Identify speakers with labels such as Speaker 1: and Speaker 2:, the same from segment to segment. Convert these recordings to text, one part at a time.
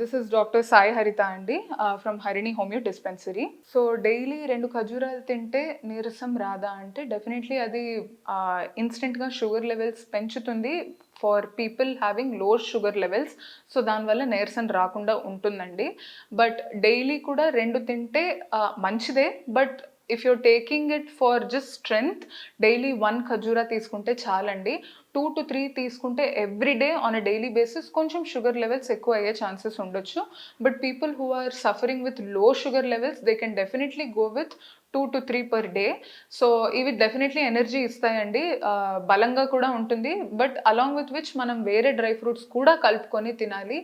Speaker 1: This is doctor Sai Haritha అండి from Harini homeo dispensary so daily రెండు ఖజూరాలు తింటే నీరసం రాదా అంటే డెఫినెట్లీ అది ఇన్స్టెంట్గా షుగర్ లెవెల్స్ పెంచుతుంది for people having low sugar levels so దానివల్ల నీరసం రాకుండా ఉంటుందండి. బట్ డైలీ కూడా రెండు తింటే uh, మంచిదే. But if you're taking it for just strength daily one khajura తీసుకుంటే చాలండి. టూ టు త్రీ తీసుకుంటే every day on a daily basis కొంచెం షుగర్ లెవెల్స్ ఎక్కువ అయ్యే ఛాన్సెస్ ఉండొచ్చు. But people who are suffering with low sugar levels they can definitely go with two to three per day so ఇవి definitely energy ఇస్తాయండి. బలంగా కూడా ఉంటుంది. But along with which మనం వేరే డ్రై ఫ్రూట్స్ కూడా కలుపుకొని తినాలి.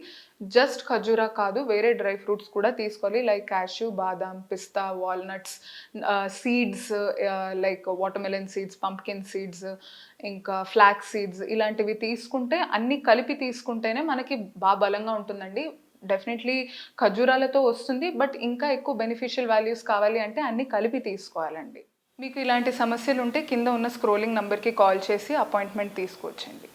Speaker 1: జస్ట్ ఖజూరా కాదు వేరే డ్రై ఫ్రూట్స్ కూడా తీసుకోవాలి. లైక్ క్యాష్యూ బాదాం పిస్తా walnuts seeds like watermelon seeds pumpkin seeds ఇంకా ఫ్లాక్ సీడ్స్ ఇలాంటివి తీసుకుంటే అన్ని కలిపి తీసుకుంటేనే మనకి బాగా బలంగా ఉంటుందండి. డెఫినెట్లీ ఖజూరాలతో వస్తుంది బట్ ఇంకా ఎక్కువ బెనిఫిషియల్ వాల్యూస్ కావాలి అంటే అన్ని కలిపి తీసుకోవాలండి. మీకు ఇలాంటి సమస్యలు ఉంటే కింద ఉన్న స్క్రోలింగ్ నెంబర్కి కాల్ చేసి అపాయింట్మెంట్ తీసుకోవచ్చండి.